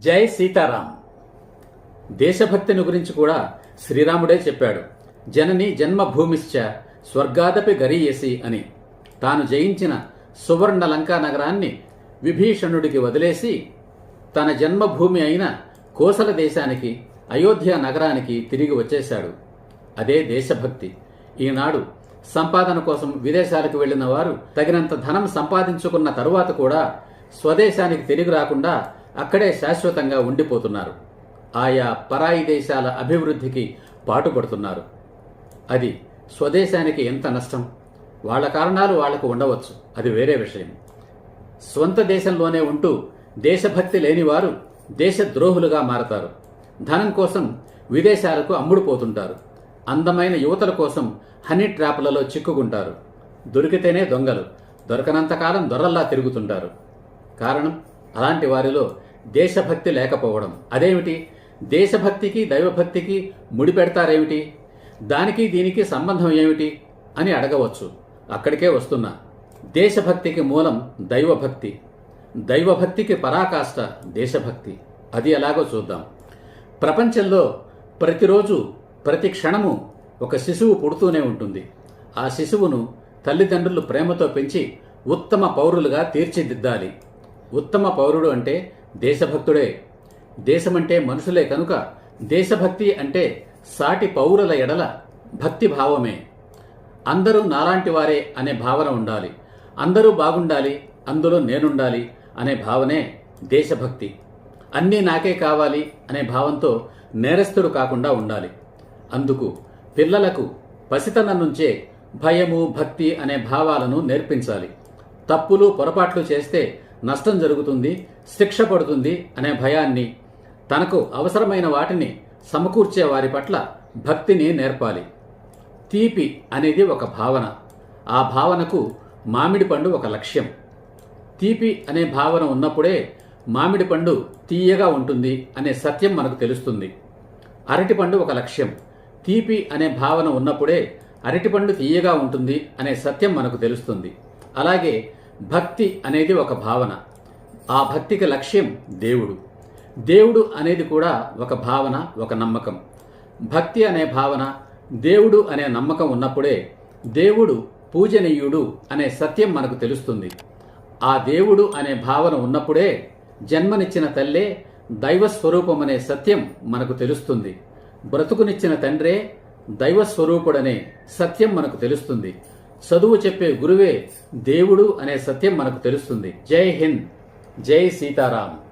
జై సీతారాం. దేశభక్తిని గురించి కూడా శ్రీరాముడే చెప్పాడు. జనని జన్మభూమిశ్చ స్వర్గాదపి గరీయసి అని. తాను జయించిన సువర్ణ లంకా నగరాన్ని విభీషణుడికి వదిలేసి తన జన్మభూమి అయిన కోసల దేశానికి అయోధ్య నగరానికి తిరిగి వచ్చేశాడు. అదే దేశభక్తి. ఈనాడు సంపాదన కోసం విదేశాలకు వెళ్ళిన వారు తగినంత ధనం సంపాదించుకున్న తరువాత కూడా స్వదేశానికి తిరిగి రాకుండా అక్కడే శాశ్వతంగా ఉండిపోతున్నారు. ఆయా పరాయి దేశాల అభివృద్ధికి పాటుపడుతున్నారు. అది స్వదేశానికి ఎంత నష్టం? వాళ్ళ కారణాలు వాళ్ళకు ఉండవచ్చు. అది వేరే విషయం. స్వంత దేశంలోనే ఉంటూ దేశభక్తి లేనివారు దేశద్రోహులుగా మారతారు. ధనం కోసం విదేశాలకు అమ్ముడుపోతుంటారు. అందమైన యువతల కోసం హనీ ట్రాప్లలో చిక్కుకుంటారు. దొరికితేనే దొంగలు. దొరకనంతకాలం దొరల్లా తిరుగుతుంటారు. కారణం? అలాంటి వారిలో దేశభక్తి లేకపోవడం. అదేమిటి? దేశభక్తికి దైవభక్తికి ముడిపెడతారేమిటి దానికి దీనికి సంబంధం ఏమిటి? అని అడగవచ్చు. అక్కడికే వస్తున్నా. దేశభక్తికి మూలం దైవభక్తి. దైవభక్తికి పరాకాష్ట దేశభక్తి. అది ఎలాగో చూద్దాం. ప్రపంచంలో ప్రతిరోజు ప్రతి క్షణము ఒక శిశువు పుడుతూనే ఉంటుంది. ఆ శిశువును తల్లిదండ్రులు ప్రేమతో పెంచి ఉత్తమ పౌరులుగా తీర్చిదిద్దాలి. ఉత్తమ పౌరుడు అంటే దేశభక్తుడే. దేశమంటే మనుషులే కనుక దేశభక్తి అంటే సాటి పౌరుల ఎడల భక్తి భావమే. అందరూ నాలాంటి వారే అనే భావన ఉండాలి. అందరూ బాగుండాలి అందులో నేనుండాలి అనే భావనే దేశభక్తి. అన్నీ నాకే కావాలి అనే భావంతో నేరస్తుడు కాకుండా ఉండాలి. అందుకు పిల్లలకు పసితనం నుంచే భయము భక్తి అనే భావాలను నేర్పించాలి. తప్పులు పొరపాట్లు చేస్తే నష్టం జరుగుతుంది శిక్ష పడుతుంది అనే భయాన్ని తనకు అవసరమైన వాటిని సమకూర్చే వారి పట్ల భక్తిని నేర్పాలి. తీపి అనేది ఒక భావన. ఆ భావనకు మామిడి పండు ఒక లక్ష్యం. తీపి అనే భావన ఉన్నప్పుడే మామిడి పండు తీయగా ఉంటుంది అనే సత్యం మనకు తెలుస్తుంది. అరటిపండు ఒక లక్ష్యం. తీపి అనే భావన ఉన్నప్పుడే అరటిపండు తీయగా ఉంటుంది అనే సత్యం మనకు తెలుస్తుంది. అలాగే భక్తి అనేది ఒక భావన. ఆ భక్తికి లక్ష్యం దేవుడు. దేవుడు అనేది కూడా ఒక భావన ఒక నమ్మకం. భక్తి అనే భావన దేవుడు అనే నమ్మకం ఉన్నప్పుడే దేవుడు పూజనీయుడు అనే సత్యం మనకు తెలుస్తుంది. ఆ దేవుడు అనే భావన ఉన్నప్పుడే జన్మనిచ్చిన తల్లే దైవస్వరూపం అనే సత్యం మనకు తెలుస్తుంది. బ్రతుకునిచ్చిన తండ్రే దైవస్వరూపుడనే సత్యం మనకు తెలుస్తుంది. చదువు చెప్పే గురువే దేవుడు అనే సత్యం మనకు తెలుస్తుంది. జై హింద్. జై సీతారాం.